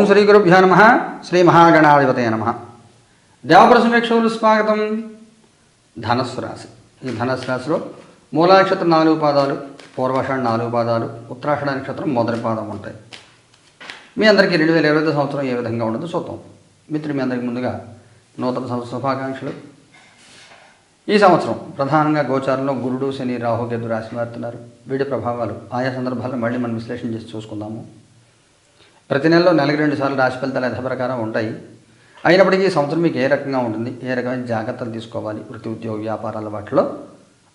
ఓం శ్రీ గురుభ్యో నమ శ్రీ మహాగణాధిపతయ నమ. దేవప్రసమేక్షలు స్వాగతం. ధనస్సు రాశి. ఈ ధనస్సు రాశిలో మూలా నక్షత్రం నాలుగు పాదాలు పూర్వాషాఢ నాలుగు పాదాలు ఉత్తరాషాఢ నక్షత్రం మొదటి పాదం ఉంటాయి. మీ అందరికీ రెండు వేల ఇరవై సంవత్సరం ఏ విధంగా ఉండదో చూద్దాం. మిత్రులు మీ అందరికీ ముందుగా నూతన సంవత్సర శుభాకాంక్షలు. ఈ సంవత్సరం ప్రధానంగా గోచారంలో గురుడు శని రాహు గెద్దు రాశి మారుతున్నారు వీడి ప్రభావాలు ఆయా సందర్భాల్లో మళ్ళీ మనం విశ్లేషణ చేసి చూసుకుందాము. ప్రతి నెలలో నెలకి రెండు సార్లు రాశి ఫలితాలు యథ ప్రకారం ఉంటాయి. అయినప్పటికీ ఈ సంవత్సరం మీకు ఏ రకంగా ఉంటుంది? ఏ రకమైన జాగ్రత్తలు తీసుకోవాలి? వృత్తి ఉద్యోగ వ్యాపారాల వాటిలో?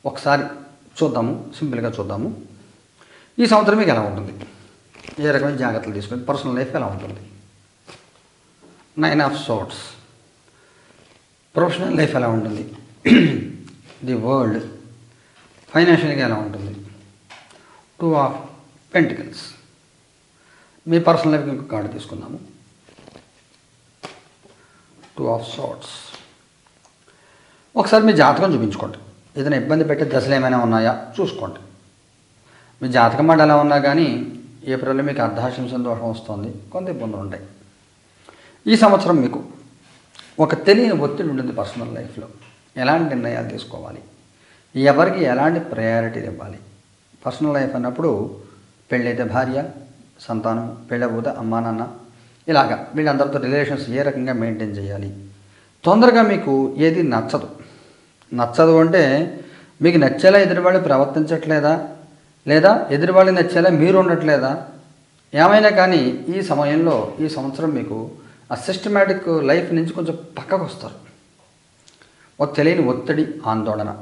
ఒకసారి చూద్దాము. సింపుల్గా చూద్దాము. ఈ సంవత్సరం మీకు ఎలా ఉంటుంది? ఏ రకమైన జాగ్రత్తలు తీసుకొని పర్సనల్ లైఫ్ ఎలా ఉంటుంది? Nine of swords. Professional life ఎలా ఉంటుంది? ది వరల్డ్ ఫైనాన్షియల్గా ఎలా ఉంటుంది? Two of pentacles. Me personal life ఇంకొక కార్డు తీసుకుందాము. టూ ఆఫ్ షార్ట్స్ ఒకసారి మీ జాతకం చూపించుకోండి. ఏదైనా ఇబ్బంది పెట్టే దశలు ఏమైనా ఉన్నాయా? చూసుకోండి. మీ జాతకం మాట ఎలా ఉన్నా కానీ ఏప్రిల్లో మీకు అర్ధాశంసం దోషం వస్తుంది. కొంత ఇబ్బందులు ఉంటాయి. ఈ సంవత్సరం మీకు ఒక తెలియని ఒత్తిడి ఉంటుంది పర్సనల్ లైఫ్లో ఎలాంటి నిర్ణయాలు తీసుకోవాలి? ఎవరికి ఎలాంటి ప్రయారిటీలు ఇవ్వాలి? పర్సనల్ లైఫ్ అన్నప్పుడు పెళ్ళైతే భార్య సంతానం పెళ్ళబోతే అమ్మా నాన్న. ఇలాగా వీళ్ళందరితో రిలేషన్స్ ఏ రకంగా మెయింటైన్ చేయాలి? తొందరగా మీకు ఏది నచ్చదు. నచ్చదు అంటే మీకు నచ్చేలా ఎదురువాళ్ళు ప్రవర్తించట్లేదా? లేదా ఎదురువాళ్ళు నచ్చేలా మీరు ఉండట్లేదా? ఏమైనా కానీ ఈ సమయంలో ఈ సంవత్సరం మీకు ఆ సిస్టమేటిక్ లైఫ్ నుంచి కొంచెం పక్కకు వస్తారు. ఒక తెలియని ఒత్తిడి ఆందోళన.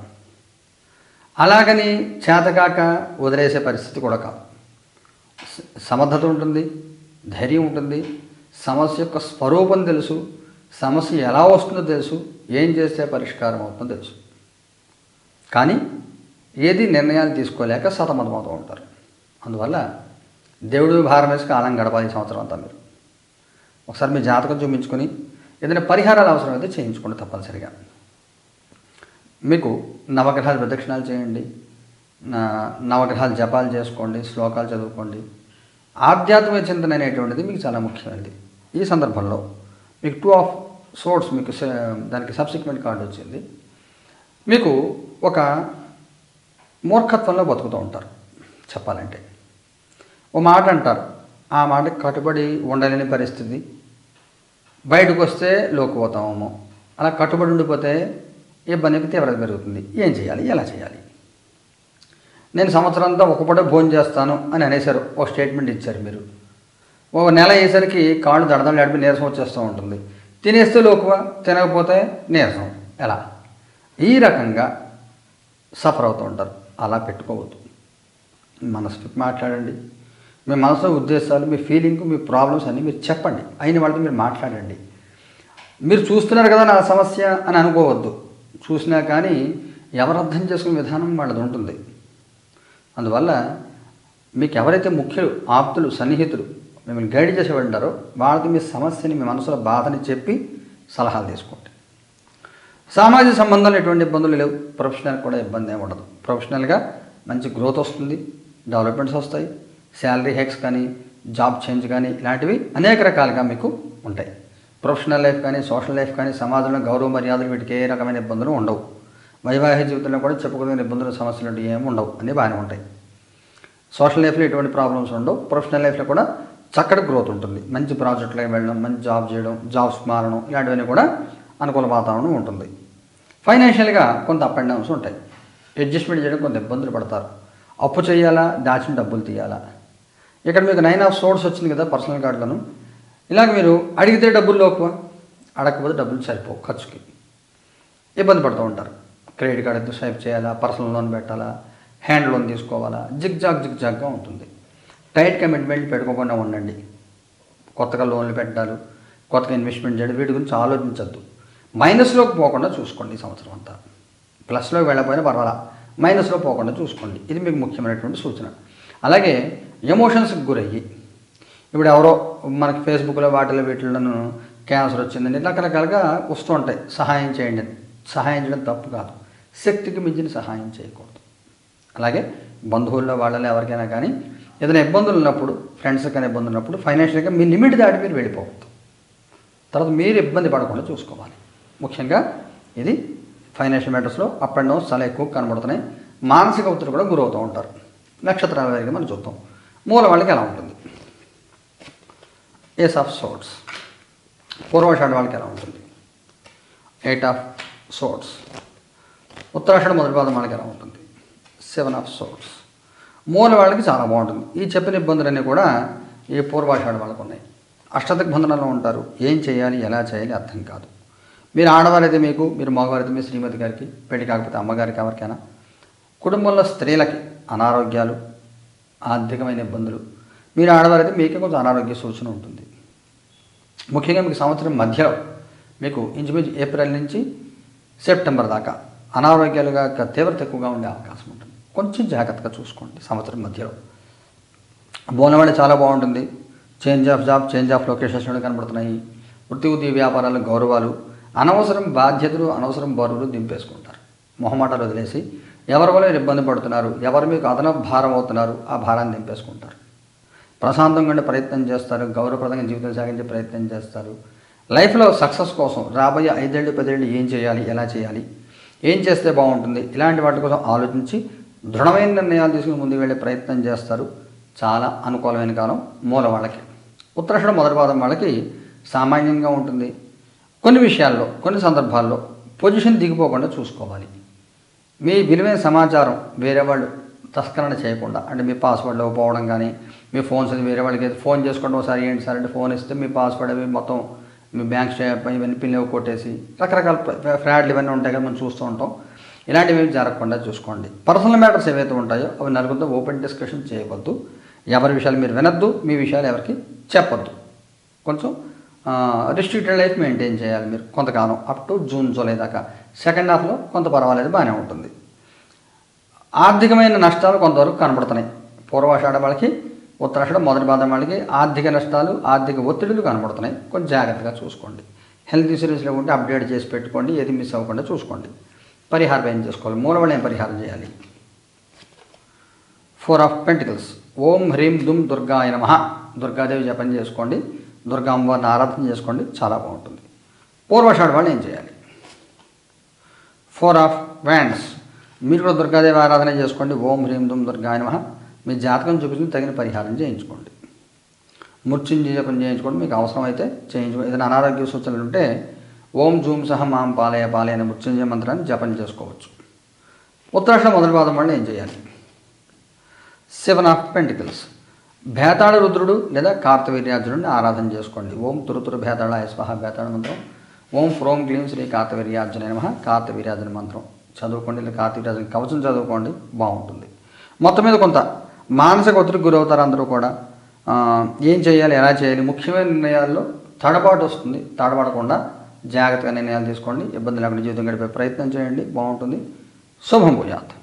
అలాగని చేతకాక వదిలేసే పరిస్థితి కూడా కాదు. సమర్థత ఉంటుంది ధైర్యం ఉంటుంది. సమస్య యొక్క స్వరూపం తెలుసు. సమస్య ఎలా వస్తుందో తెలుసు. ఏం చేస్తే పరిష్కారం అవుతుందో తెలుసు. కానీ ఏది నిర్ణయాలు తీసుకోలేక సతమతమవుతూ ఉంటారు. అందువల్ల దేవుడు భారం వేసి కాలం గడపాలి సంవత్సరం అంతా మీరు. ఒకసారి మీ జాతకం చూపించుకొని ఏదైనా పరిహారాలు అవసరమైతే చేయించుకోండి తప్పనిసరిగా. మీకు నవగ్రహాలు ప్రదక్షిణాలు చేయండి. నవగ్రహాలు జపాలు చేసుకోండి శ్లోకాలు చదువుకోండి. ఆధ్యాత్మిక చింతన అనేటువంటిది మీకు చాలా ముఖ్యమైనది. ఈ సందర్భంలో మీకు టూ ఆఫ్ సోర్స్ మీకు దానికి సబ్సిక్వెంట్ కార్డు వచ్చింది. మీకు ఒక మూర్ఖత్వంలో బతుకుతూ ఉంటారు చెప్పాలంటే. ఓ మాట అంటారు ఆ మాటకి కట్టుబడి ఉండలేని పరిస్థితి. బయటకు వస్తే లోకుపోతామేమో అలా కట్టుబడి ఉండిపోతే ఇబ్బందికి తీవ్రత పెరుగుతుంది. ఏం చేయాలి? ఎలా చేయాలి? నేను సంవత్సరం అంతా ఒక భోజనం చేస్తాను అని అనేశారు. ఒక స్టేట్మెంట్ ఇచ్చారు మీరు. ఒక నెల అయ్యేసరికి కాళ్ళు దడదలు నడిపి నీరసం వచ్చేస్తూ ఉంటుంది. తినేస్తే లోకువ తినకపోతే నీరసం. ఎలా? ఈ రకంగా సఫర్ అవుతూ ఉంటారు. అలా పెట్టుకోవద్దు. మనసు మాట్లాడండి. మీ మనసు ఉద్దేశాలు మీ ఫీలింగ్ మీ ప్రాబ్లమ్స్ అన్నీ మీరు చెప్పండి. అయిన వాళ్ళతో మీరు మాట్లాడండి. మీరు చూస్తున్నారు కదా నా సమస్య అని అనుకోవద్దు. చూసినా కానీ ఎవరు అర్థం చేసుకునే విధానం వాళ్ళది ఉంటుంది. అందువల్ల మీకు ఎవరైతే ముఖ్యులు ఆప్తులు సన్నిహితులు మిమ్మల్ని గైడ్ చేసేవాడు ఉంటారో వాళ్ళకి మీ సమస్యని మీ మనసులో బాధని చెప్పి సలహాలు తీసుకోండి. సామాజిక సంబంధాలు ఎటువంటి ఇబ్బందులు లేవు. ప్రొఫెషనల్ కూడా ఇబ్బంది ఏమి ఉండదు. ప్రొఫెషనల్గా మంచి గ్రోత్ వస్తుంది డెవలప్మెంట్స్ వస్తాయి శాలరీ హెక్స్ కానీ జాబ్ చేంజ్ కానీ ఇలాంటివి అనేక రకాలుగా మీకు ఉంటాయి. ప్రొఫెషనల్ లైఫ్ కానీ సోషల్ లైఫ్ కానీ సమాజంలో గౌరవ మర్యాదలు వీటికి ఏ రకమైన ఇబ్బందులు ఉండవు. వైవాహిక జీవితంలో కూడా చెప్పుకునే ఇబ్బందులు సమస్యలు అంటే ఏమి ఉండవు. అన్నీ బాగానే ఉంటాయి. సోషల్ లైఫ్లో ఎటువంటి ప్రాబ్లమ్స్ ఉండవు. ప్రొఫెషనల్ లైఫ్లో కూడా చక్కటి గ్రోత్ ఉంటుంది. మంచి ప్రాజెక్టులకు వెళ్ళడం మంచి జాబ్ చేయడం జాబ్స్ మారడం ఇలాంటివన్నీ కూడా అనుకూల వాతావరణం ఉంటుంది. ఫైనాన్షియల్గా కొంత అప్ అండ్ డౌన్స్ ఉంటాయి. అడ్జస్ట్మెంట్ చేయడం కొంత ఇబ్బందులు పడతారు. అప్పు చేయాలా? దాచిన డబ్బులు తీయాలా? ఇక్కడ మీకు నైన్ ఆఫ్ సోర్స్ వచ్చింది కదా పర్సనల్ కార్డులను. ఇలాగ మీరు అడిగితే డబ్బులు లోకువ అడగకపోతే డబ్బులు సరిపోవు ఖర్చుకి. ఇబ్బంది పడుతూ ఉంటారు. క్రెడిట్ కార్డు స్వైప్ చేయాలా? పర్సనల్ లోన్ పెట్టాలా? హ్యాండ్ లోన్ తీసుకోవాలా? జిగ్ జాగ్ జిగ్ జాగ్గా ఉంటుంది. టైట్ కమిట్మెంట్ పెట్టుకోకుండా ఉండండి. కొత్తగా లోన్లు పెట్టాలి కొత్తగా ఇన్వెస్ట్మెంట్ చేయడం వీటి గురించి ఆలోచించద్దు. మైనస్లోకి పోకుండా చూసుకోండి ఈ సంవత్సరం అంతా. ప్లస్లోకి వెళ్ళకపోయినా పర్వాలా. మైనస్లో పోకుండా చూసుకోండి. ఇది మీకు ముఖ్యమైనటువంటి సూచన. అలాగే ఎమోషన్స్కి గురయ్యి. ఇప్పుడు ఎవరో మనకి ఫేస్బుక్లో వాటిలో వీటిలోనూ క్యాన్సర్ వచ్చిందని రకరకాలుగా వస్తూ ఉంటాయి. సహాయం చేయండి. సహాయం చేయడం తప్పు కాదు. శక్తికి మించిన సహాయం చేయకూడదు. అలాగే బంధువుల్లో వాళ్ళలో ఎవరికైనా కానీ ఏదైనా ఇబ్బందులు ఉన్నప్పుడు ఫ్రెండ్స్ కానీ ఇబ్బందులు ఉన్నప్పుడు ఫైనాన్షియల్గా మీ లిమిట్ దాటి మీరు వెళ్ళిపోవద్దు. తర్వాత మీరు ఇబ్బంది పడకుండా చూసుకోవాలి. ముఖ్యంగా ఇది ఫైనాన్షియల్ మ్యాటర్స్లో అప్ అండ్ డౌన్స్ చాలా ఎక్కువ కనబడుతున్నాయి. మానసిక ఒత్తిడి కూడా గురవుతూ ఉంటారు. నక్షత్రాల వారికి మనం చూద్దాం. మూల వాళ్ళకి ఎలా ఉంటుంది? ఏస్ ఆఫ్ సోట్స్ పూర్వాషాఢ వాళ్ళకి ఎలా ఉంటుంది? ఎయిట్ ఆఫ్ సోట్స్ ఉత్తరాషాఢ మొదటి పాదం వాళ్ళకి ఎలా ఉంటుంది? సెవెన్ ఆఫ్ సోట్స్ మూల వాళ్ళకి చాలా బాగుంటుంది. ఈ చెప్పిన ఇబ్బందులన్నీ కూడా ఈ పూర్వాషాఢ వాళ్ళకు ఉన్నాయి. అష్టదిక్ బంధనాల్లో ఉంటారు. ఏం చేయాలి? ఎలా చేయాలి? అర్థం కాదు. మీరు ఆడవారైతే మీకు మీరు మగవారైతే మీ శ్రీమతి గారికి పెళ్ళి కాకపోతే అమ్మగారికి ఎవరికైనా కుటుంబంలో స్త్రీలకి అనారోగ్యాలు ఆర్థికమైన ఇబ్బందులు మీరు ఆడవారైతే మీకే కొంచెం అనారోగ్య సూచన ఉంటుంది. ముఖ్యంగా మీకు సంవత్సరం మధ్యలో మీకు ఇంచుమించు ఏప్రిల్ నుంచి సెప్టెంబర్ దాకా అనారోగ్యాలుగా తీవ్రత ఎక్కువగా ఉండే అవకాశం ఉంటుంది. కొంచెం జాగ్రత్తగా చూసుకోండి సంవత్సరం మధ్యలో. బోనవాడి చాలా బాగుంటుంది. Change of job change of locations కనబడుతున్నాయి. వృత్తి ఉద్యోగ వ్యాపారాలు గౌరవాలు అనవసరం బాధ్యతలు అనవసరం బరువులు దింపేసుకుంటారు. మొహమాటాలు వదిలేసి ఎవరి వల్ల ఇబ్బంది పడుతున్నారు ఎవరు మీకు అదనపు భారం అవుతున్నారు ఆ భారాన్ని దింపేసుకుంటారు. ప్రశాంతంగా ఉండే ప్రయత్నం చేస్తారు గౌరవప్రదంగా జీవితం సాగించే ప్రయత్నం చేస్తారు. లైఫ్లో సక్సెస్ కోసం రాబోయే ఐదేళ్ళు పదేళ్ళు ఏం చేయాలి ఎలా చేయాలి? ఏం చేస్తే బాగుంటుంది? ఇలాంటి వాటి కోసం ఆలోచించి దృఢమైన నిర్ణయాలు తీసుకుని ముందుకు వెళ్ళే ప్రయత్నం చేస్తారు. చాలా అనుకూలమైన కాలం మూల వాళ్ళకి. ఉత్తరాషణ మొదటి పాదం వాళ్ళకి సామాన్యంగా ఉంటుంది. కొన్ని విషయాల్లో కొన్ని సందర్భాల్లో పొజిషన్ దిగిపోకుండా చూసుకోవాలి. మీ విలువైన సమాచారం వేరే వాళ్ళు తస్కరణ చేయకుండా అంటే మీ పాస్వర్డ్ పోవడం కానీ మీ ఫోన్స్ వేరే వాళ్ళకి ఫోన్ చేసుకోవడం ఒకసారి ఏంటి సార్ అంటే ఫోన్ ఇస్తే మీ పాస్వర్డ్ అవి మొత్తం బ్యాంక్ స్టేప్ ఇవన్నీ పిల్లలు కొట్టేసి రకరకాల ఫ్రాడ్లు ఇవన్నీ ఉంటాయి కదా మనం చూస్తూ ఉంటాం. ఇలాంటివి ఏమి జరగకుండా చూసుకోండి. పర్సనల్ మ్యాటర్స్ ఏవైతే ఉంటాయో అవి నలుగురితో ఓపెన్ డిస్కషన్ చేయవద్దు. ఎవరి విషయాలు మీరు వినొద్దు మీ విషయాలు ఎవరికి చెప్పొద్దు. కొంచెం రిస్ట్రిక్టెడ్ లైఫ్ మెయింటైన్ చేయాలి మీరు కొంతకాలం అప్ టు జూన్ జూలై దాకా. సెకండ్ హాఫ్లో కొంత పర్వాలేదు బాగానే ఉంటుంది. ఆర్థికమైన నష్టాలు కొంతవరకు కనబడుతున్నాయి. పూర్వాషాఢ వాళ్ళకి ఉత్తరాషాఢ మొదటి పాదం వాళ్ళకి ఆర్థిక నష్టాలు ఆర్థిక ఒత్తిడులు కనబడుతున్నాయి. కొంచెం జాగ్రత్తగా చూసుకోండి. హెల్త్ ఇన్సూరెన్స్లో ఉంటే అప్డేట్ చేసి పెట్టుకోండి. ఏది మిస్ అవ్వకుండా చూసుకోండి. పరిహారం ఏం చేసుకోవాలి? మూలవళ్ళు ఏం పరిహారం చేయాలి? ఫోర్ ఆఫ్ పెంటికల్స్ ఓం హ్రీం దుమ్ దుర్గాయ నమ. దుర్గాదేవి జపం చేసుకోండి. దుర్గా అమ్మవారిని ఆరాధన చేసుకోండి. చాలా బాగుంటుంది. పూర్వషాఢ వాళ్ళు ఏం చేయాలి? ఫోర్ ఆఫ్ వ్యాండ్స్ మీరు కూడా దుర్గాదేవి ఆరాధన చేసుకోండి. ఓం హ్రీం దుమ్ దుర్గాయ నమ. మీ జాతకం చూపించుకుని తగిన పరిహారం చేయించుకోండి. మృత్యుంజయ జపం చేయించుకోండి. మీకు అవసరమైతే చేయించుకో ఏదైనా అనారోగ్య సూచనలు ఉంటే ఓం జూమ్ సహ మాం పాలయ పాలయ అనే మృత్యుంజయ మంత్రాన్ని జపం చేసుకోవచ్చు. ఉత్తరాక్షణ మొదటి పాదం వల్ల ఏం చేయాలి? Seven of pentacles. భేతాళ రుద్రుడు లేదా కార్తవీర్యార్జునుడిని ఆరాధన చేసుకోండి. ఓం తురుతురు భేతాళ స్వహ భేతాళ మంత్రం. ఓం ఫ్రోం క్లీం శ్రీ కార్తవీర్యార్జున నమ. కార్తవీర్యార్జున మంత్రం. చదువుకోండి. లేదా కార్తవీర్యార్జున కవచం చదువుకోండి. బాగుంటుంది. మొత్తం మీద కొంత మానసిక ఒత్తిడికి గురవుతారు అందరూ కూడా. ఏం చేయాలి ఎలా చేయాలి? ముఖ్యమైన నిర్ణయాల్లో తడబాటు వస్తుంది. తడబడకుండా జాగ్రత్తగా నిర్ణయాలు తీసుకోండి. ఇబ్బంది లేకుండా జీవితం గడిపే ప్రయత్నం చేయండి. బాగుంటుంది. శుభం భూయాత్.